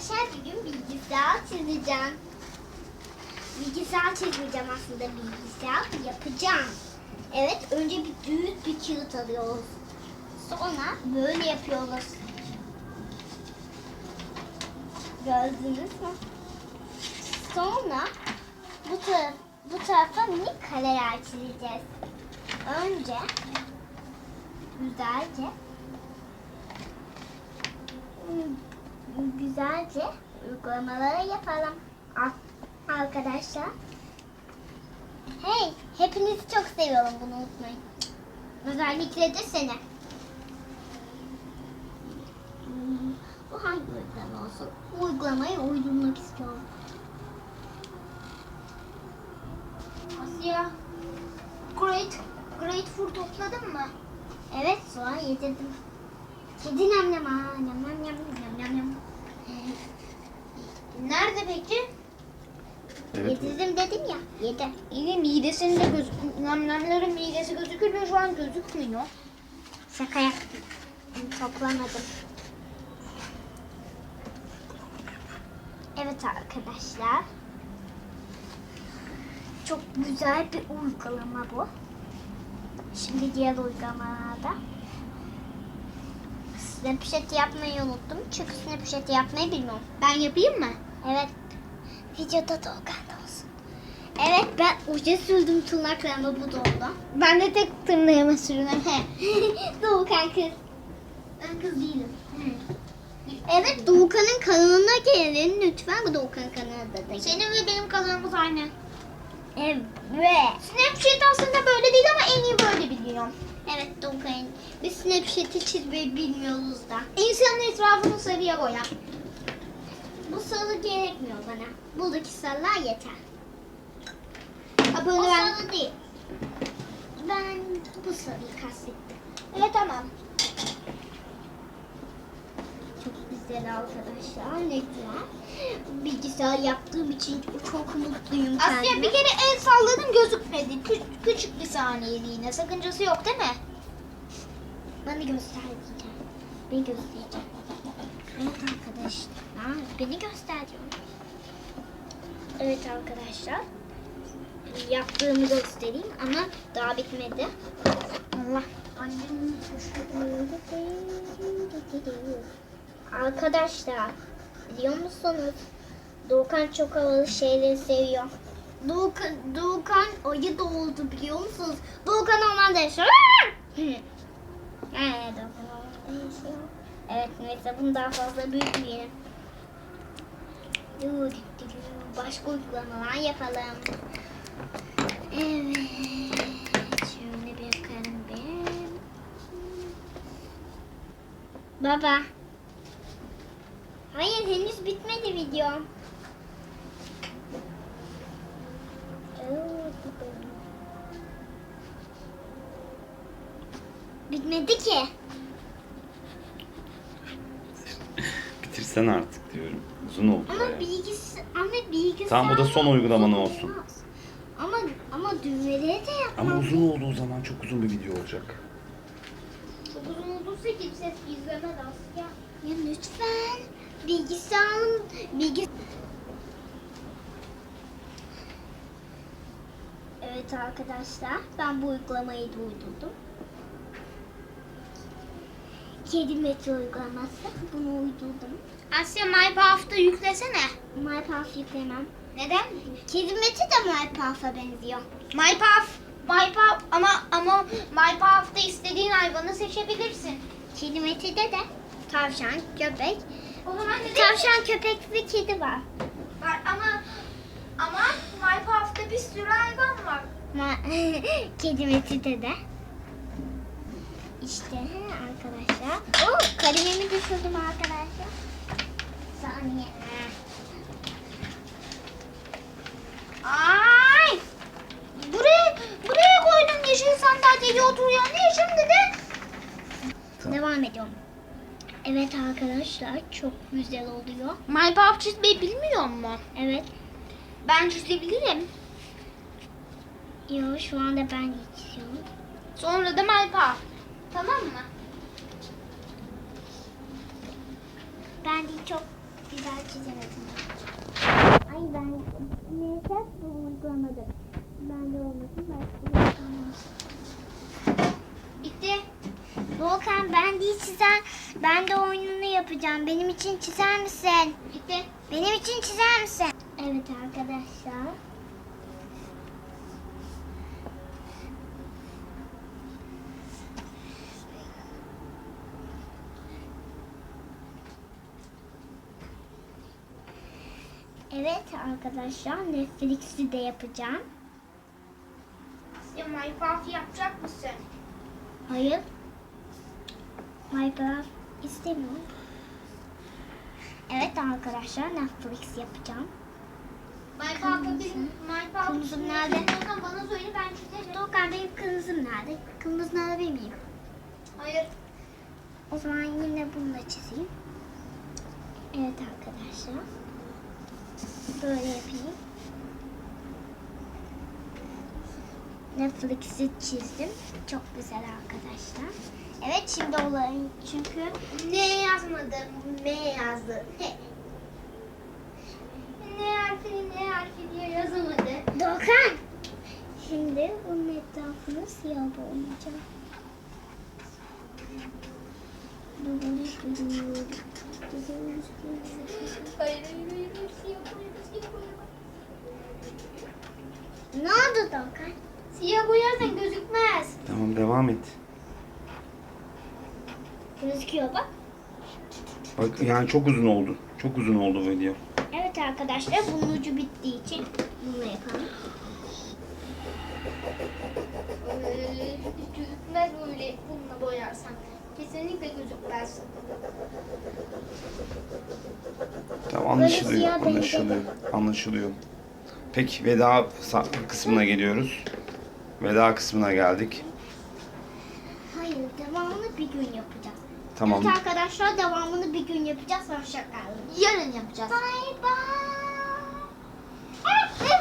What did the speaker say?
arkadaşlar bugün bilgisayar çizeceğim. Bilgisayar çizmeyeceğim aslında bilgisayar yapacağım. Evet önce bir büyük bir kağıt alıyoruz. Sonra böyle yapıyoruz. Gördünüz mü? Sonra bu taraf bu tarafa minik kareler çizeceğiz. Önce güzelce güzelce uygulamaları yapalım. Al- Arkadaşlar. Hey, hepinizi çok seviyorum bunu unutmayın. Özellikle de seni. Bu hangi uygulama olsun? Uygulamayı uydurmak istiyorum. Asya, Great, Great Food topladın mı? Evet, soğan yedirdim. Kedi nem nem aa, nem nem nem nem nem nem. Nerede peki? Evet. Yedirdim dedim ya, yedi. İyi midesinde göz, namlemlerin midesi gözükür mü? Şu an gözükmüyor. Şaka yaptım. Toplamadım. Evet arkadaşlar. Çok güzel bir uygulama bu. Şimdi diğer uygulamalarda. Snapchat yapmayı unuttum. Çünkü Snapchat yapmayı bilmiyorum. Ben yapayım mı? Evet. Videoda Doğukan'da olsun. Evet ben uca sürdüm tırnaklarımı bu doldu. Ben de tek tırnağıma. He. Doğukan kız. Ben kız değilim. Evet Doğukan'ın kanalına gelin lütfen Doğukan kanalına da gelin. Senin ve benim kanalımız aynı. Evet. Snapchat aslında böyle değil ama en iyi böyle biliyorum. Evet Doğukan. Biz Snapchat'i çizmeyi bilmiyoruz da. İnsanın etrafını sarıya boya. Bu sarı gerekmiyor bana. Buradaki sarılar yeter. Ha O ben... sarı değil. Ben bu sarıyı kastettim. Evet tamam. Çok güzel arkadaşlar. Ne güzel. Bilgisayar yaptığım için çok mutluyum Asya kendime. bir kere el salladım gözükmedi. Kü- küçük bir saniyeliğine. Sakıncası yok değil mi? Bana göstereceğim. Beni göstereceğim. Evet arkadaşlar. Beni göstereceğim. Evet arkadaşlar. Yaptığımı göstereyim ama daha bitmedi. Allah. Annem Arkadaşlar biliyor musunuz? Doğukan çok havalı şeyleri seviyor. Doğukan, Doğukan ayı doğurdu biliyor musunuz? Doğukan normalde yaşıyor. Evet, yaşıyor. Evet neyse bunu daha fazla büyütmeyelim. Başka uygulamalar yapalım. Evet. Şöyle bir bakalım bir. Baba. Hayır henüz bitmedi videom. Bitmedi ki. Bitirsen artık diyorum. Uzun oldu Ama bayağı. bilgisi ama bilgisayar. Tamam, bu da son uygulaman olsun. Ama ama düğmeleri de yapmam. Ama uzun olduğu zaman çok uzun bir video olacak. Çok uzun olursa kimse izlemez Asya. Ya lütfen bilgisayarın bilgi Evet arkadaşlar ben bu uygulamayı uydurdum. Kedi metro uygulaması bunu uydurdum. Asya MyPath'ta yüklesene. MyPath yüklemem. Neden? Kedi metro da MyPath'a benziyor. MyPath. MyPath ama ama MyPath'ta istediğin hayvanı seçebilirsin. Kedi metroda de tavşan, köpek? Tavşan, köpek ve kedi var. Var ama ama MyPath'ta bir sürü hayvan var. Ma- Kedi metroda de. İşte arkadaşlar. Oo, kalemimi düşürdüm arkadaşlar. Saniye. Ay! Buraya buraya koydum yeşil sandalyeye oturuyor. Ne şimdi de? Tamam. Devam ediyorum. Evet arkadaşlar çok güzel oluyor. MyPath çizmeyi bilmiyor mu? Evet. Ben çizebilirim. Yo şu anda ben geçiyorum. Sonra da MyPath. Tamam mı? Ben de çok güzel çizemedim. Ay ben neyse bu uygulamadı. Ben de olmasın başka bir uygulama. Bitti. Doğukan ben değil çizen. Ben de oyununu yapacağım. Benim için çizer misin? Benim için çizer misin? Evet arkadaşlar. Evet arkadaşlar Netflix'i de yapacağım. Ya Minecraft yapacak mısın? Hayır. Minecraft istemiyorum. Evet arkadaşlar Netflix yapacağım. Minecraft'ta bir Minecraft Kırmızı nerede? Bana söyle ben çizerim. Doğukan benim kırmızım nerede? Kırmızını alabilir miyim? Hayır. O zaman yine bunu da çizeyim. Evet arkadaşlar. Böyle yapayım. Netflix'i çizdim. Çok güzel arkadaşlar. Evet şimdi olayım çünkü Ne yazmadım? M yazdı. Ne? Ne harfi ne harfi diye yazamadı. Doğukan. Şimdi bunun etrafını siyah boyayacağım. Ne oldu Doğukan? Siyah boyarsan gözükmez. Tamam devam et. Gözüküyor bak. Bak yani çok uzun oldu. Çok uzun oldu bu video. Evet arkadaşlar bunun ucu bittiği için bunu yapalım. Ee, hiç gözükmez böyle bununla boyarsan. Kesinlikle gözükmez. Tamam anlaşılıyor. siyah. Anlaşılıyor. Anlaşılıyor. Peki veda sa- kısmına geliyoruz. Veda kısmına geldik. Hayır devamını bir gün yapacağız. Tamam. Evet arkadaşlar devamını bir gün yapacağız. Hoşçakalın. Yarın yapacağız. Bye bye.